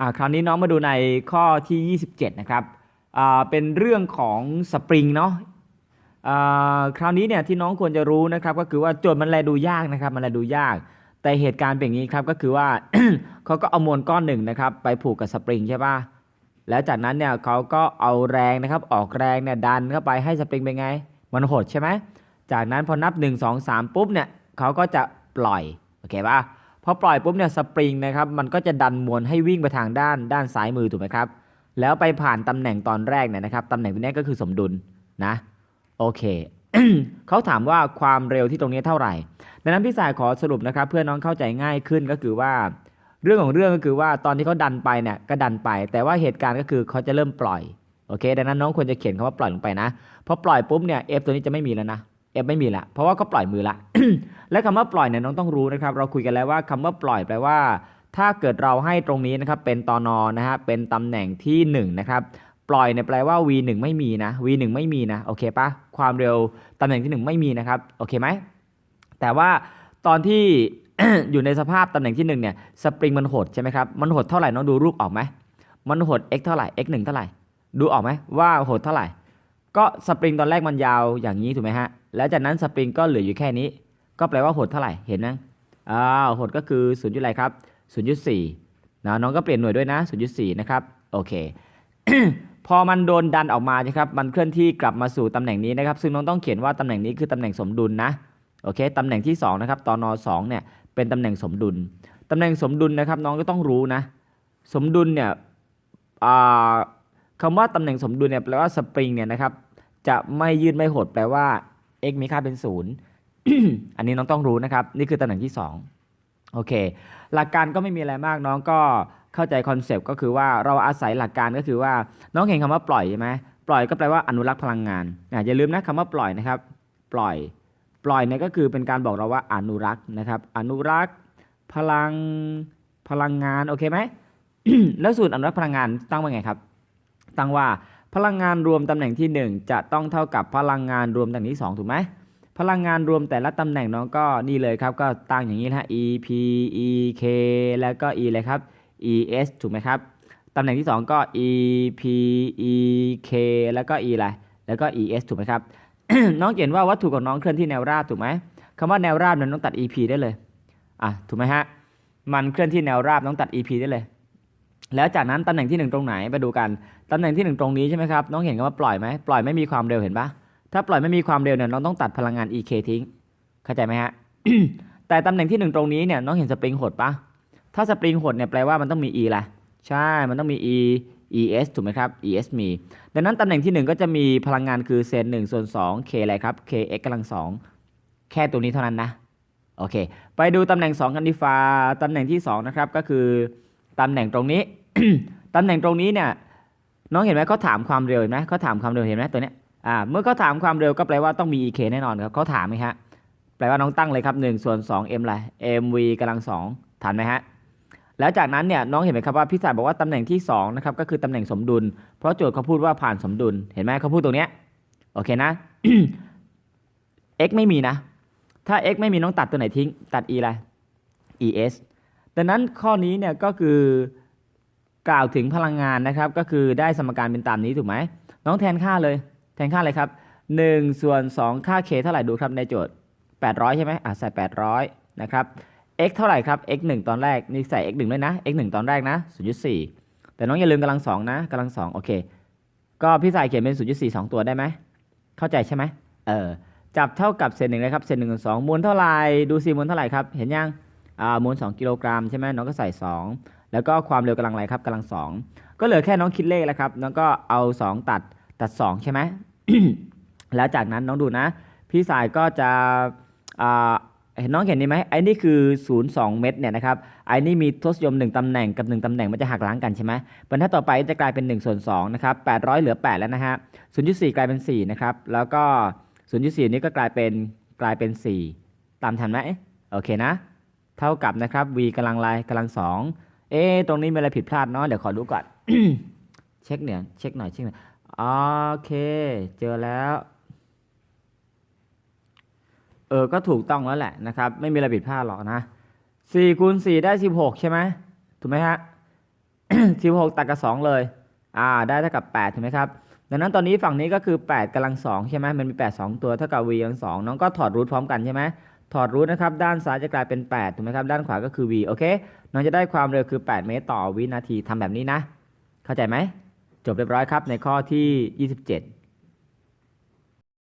อ่าคราวนี้น้องมาดูในข้อที่ 27 นะครับอ่าเป็นเรื่องของสปริงเนาะอ่าคราวนี้เนี่ยที่น้องควรจะรู้นะครับก็คือว่าโจทย์มันแลดูยากนะครับมันแลดูยาก แต่เหตุการณ์เป็นอย่างนี้ครับก็คือว่า เขาก็เอามวลก้อนหนึ่งนะครับไปผูกกับสปริงใช่ปะแล้วจากนั้นเนี่ยเขาก็เอาแรงนะครับออกแรงเนี่ยดันเข้าไปให้สปริงเป็นไง มันหดใช่ไหมจากนั้นพอนับ 1 2 3 ปุ๊บเนี่ยเขาก็จะปล่อยโอเคปะ พอปล่อยปุ๊บเนี่ยสปริงนะครับมันก็จะดันมวลให้วิ่งไปทางด้านด้านซ้ายมือถูกไหมครับ แล้วไปผ่านตำแหน่งตอนแรกเนี่ยนะครับตำแหน่งตรงนี้ก็คือสมดุลนะโอเคเขาถามว่าความเร็วที่ตรงนี้เท่าไหร่ ดังนั้นพี่สายขอสรุปนะครับ เพื่อน้องเข้าใจง่ายขึ้นก็คือว่า เรื่องของเรื่องก็คือว่าตอนที่เขาดันไปเนี่ยก็ดันไป แต่ว่าเหตุการณ์ก็คือเขาจะเริ่มปล่อยโอเค ดังนั้นน้องควรจะเขียนคำว่าปล่อยลงไปนะพอปล่อยปุ๊บเนี่ย f ตัวนี้จะไม่มีแล้วนะ f ไม่มีละ เพราะว่าเขาปล่อยมือละ และคำว่าปล่อยเนี่ยน้องต้องรู้นะครับ เราคุยกันแล้วว่าคำว่าปล่อยแปลว่า ถ้าเกิดเราให้ตรงนี้นะครับ เป็นตอนอนะฮะ เป็นตำแหน่งที่1นะครับ ปล่อยเนี่ยแปลว่า v 1ไม่มีนะ v 1ไม่มีนะ โอเคปะความเร็วตำแหน่งที่ 1 ไม่มีนะครับ โอเคไหม แต่ว่าตอนที่อยู่ในสภาพตำแหน่งที่1เนี่ย สปริงมันหดใช่ไหมครับ มันหดเท่าไหร่น้องดูรูปออกไหมมันหด x เท่าไหร่ x 1เท่าไหร่ ดูออกไหมว่าหดเท่าไหร่ ก็สปริงตอนแรกมันยาวอย่างนี้ถูกไหมฮะ แล้วจากนั้นสปริงก็เหลืออยู่แค่นี้ ก็แปลว่าหดเท่าไหร่เห็นไหมอ้าวหดก็คือ0ูนย์จุดอะไรครับ0.4นย์สี่นะน้องก็เปลี่ยนหน่วยด้วยนะ0.4นย์สี่นะครับโอเค พอมันโดนดันออกมาใช่ครับมันเคลื่อนที่กลับมาสู่ตำแหน่งนี้นะครับ ซึ่งน้องต้องเขียนว่าตำแหน่งนี้คือตำแหน่งสมดุลนะโอเคตำแหน่งที่2นะครับตอนสองเนี่ยเป็นตำแหน่งสมดุลตำแหน่งสมดุลนะครับน้องก็ต้องรู้นะ สมดุลเนี่ยคำว่าตำแหน่งสมดุลเนี่ยแปลว่าสปริงเนี่ยนะครับจะไม่ยืดไม่หดแปลว่า x มีค่าเป็นศูนย์อันนี้น้องต้องรู้นะครับ นี่คือตำแหน่งที่ 2 โอเค หลักการก็ไม่มีอะไรมากน้องก็เข้าใจคอนเซปต์ก็คือว่าเราอาศัยหลักการก็คือว่าน้องเห็นคำว่าปล่อยใช่ไหมปล่อยก็แปลว่าอนุรักษ์พลังงานอะอย่าลืมนะคำว่าปล่อยนะครับ ปล่อย ปล่อยเนี่ยก็คือเป็นการบอกเราว่าอนุรักษ์นะครับ อนุรักษ์ พลังพลังงานโอเคไหมแล้วสูตรอนุรักษ์พลังงานตั้งว่าไงครับ ตั้งว่า พลังงานรวมตำแหน่งที่ 1 จะต้องเท่ากับพลังงานรวมตำแหน่งที่ 2 ถูกไหมพลังงานรวมแต่ละตำแหน่งน้องก็นี่เลยครับ ก็ตั้งอย่างนี้นะ e p e k แล้วก็ e เลยครับ e s ถูกไหมครับตำแหน่งที่ 2 ก็ e p e k แล้วก็ e อะไรแล้วก็ e s ถูกไหมครับ น้องเขียนว่าวัตถุของน้องเคลื่อนที่แนวราบถูกไหมคำว่าแนวราบนั้นน้องตัด e p ได้เลยอะถูกไหมฮะมันเคลื่อนที่แนวราบน้องตัด e p ได้เลย แล้วจากนั้นตำแหน่งที่ 1 ตรงไหนไปดูกัน ตำแหน่งที่ 1 ตรงนี้ใช่ไหมครับ น้องเห็นคำว่าปล่อยไหมปล่อยไม่มีความเร็วเห็นปะถ้าปล่อยไม่มีความเร็วเนี่ยน้องต้องตัดพลังงาน ek ทิ้ง เข้าใจไหมฮะ แต่ตำแหน่งที่ 1 ตรงนี้เนี่ยน้องเห็นสปริงหดปะถ้าสปริงหดเนี่ยแปลว่ามันต้องมี e แหละใช่ มันต้องมี e es ถูกไหมครับ es มี ดังนั้นตำแหน่งที่ 1 ก็จะมีพลังงานคือเซน1ส่วน2 k อะไรครับ k x กำลัง2แค่ตัวนี้เท่านั้นนะ โอเค ไปดูตำแหน่ง 2 กันดีฟ้าตำแหน่งที่2นะครับก็คือตำแหน่งตรงนี้ ตำแหน่งตรงนี้เนี่ยน้องเห็นไหมเขาถามความเร็วเห็นไหมเขาถามความเร็วเห็นไหมตัวเนี้ยอ่าเมื่อเขาถามความเร็วก็แปลว่าต้องมี ek แน่นอนครับเขาถามไหมฮะแปลว่าน้องตั้งเลยครับ1ส่วน2 m อะไร mv กำลัง2ทันไหมฮะแล้วจากนั้นเนี่ยน้องเห็นไหมครับว่าพี่สายบอกว่าตำแหน่งที่2นะครับก็คือตำแหน่งสมดุล เพราะโจทย์เขาพูดว่าผ่านสมดุลเห็นไหมเขาพูดตรงเนี้ยโอเคนะ x ไม่มีนะ ถ้า x ไม่มีน้องตัดตัวไหนทิ้ง ตัด e อะไร es ดังนั้นข้อนี้เนี่ยก็คือ กล่าวถึงพลังงานนะครับ ก็คือได้สมการเป็นตามนี้ถูกไหมน้องแทนค่าเลย แทนค่าเลยครับ1ส่วน2ค่า k เท่าไหร่ดูครับในโจทย์ 800 ใช่ไหมอะใส่ 800 นะครับ x เท่าไหร่ครับ x 1 ตอนแรกนี่ใส่ x 1ด้วยนะ x 1 ตอนแรกนะ 0.4 แต่น้องอย่าลืมกำลังสองนะกำลังสองโอเค ก็พี่สายเขียนเป็น 0.4 2 ตัวได้ไหม เข้าใจใช่ไหมเออจับเท่ากับเศษหนึ่งนะครับเศษหนึ่งส่วนสองมูลเท่าไหร่ดูสิมูลเท่าไหร่ครับ เห็นยังอ่ามูล2กิโลกรัมใช่ไหมน้องก็ใส่ 2 แล้วก็ความเร็วกำลังอะไรครับกำลัง 2 ก็เหลือแค่น้องคิดเลขแล้วครับน้องก็เอา 2 ตัดตัด 2 ใช่ไหมแล้วจากนั้นน้องดูนะ พี่สายก็จะอ่าเห็นน้องเห็นนี่ไหมไอ้นี่คือ0.2 เมตรเนี่ยนะครับไอ้นี่มีทศนิยม 1ตำแหน่งกับ 1ตำแหน่งมันจะหักล้างกันใช่ไหมบรรทัดต่อไปจะกลายเป็น1ส่วน2นะครับ800 เหลือ 8 แล้วนะฮะ0.4 กลายเป็น4นะครับแล้วก็ 0.4 นี้ก็กลายเป็นกลายเป็น 4 ตามทันไหมโอเคนะ เท่ากับนะครับ v กำลังไรกำลัง2 เอ๊ตรงนี้มีอะไรผิดพลาดเนาะเดี๋ยวขอดูก่อน เช็คเนี่ยเช็คหน่อยเช็คหน่อยโอเค เจอแล้วเออก็ถูกต้องแล้วแหละนะครับ ไม่มีอะไรผิดพลาดหรอกนะ4คูณ4ได้16ใช่ไหมถูกไหมฮะ16ตัดกับ2เลย อ่า ได้เท่ากับ8ถูกไหมครับดังนั้นตอนนี้ฝั่งนี้ก็คือ8กำลัง2ใช่ไหมมันมี8 2ตัวเท่ากับ v กำลัง2น้องก็ถอดรูทพร้อมกันใช่ไหม ถอดรูทนะครับ ด้านซ้ายจะกลายเป็น 8 ถูกไหมครับ ด้านขวาก็คือ v โอเค น้องจะได้ความเร็วคือ 8 เมตรต่อวินาทีทำแบบนี้นะ เข้าใจไหม จบเรียบร้อยครับในข้อที่ 27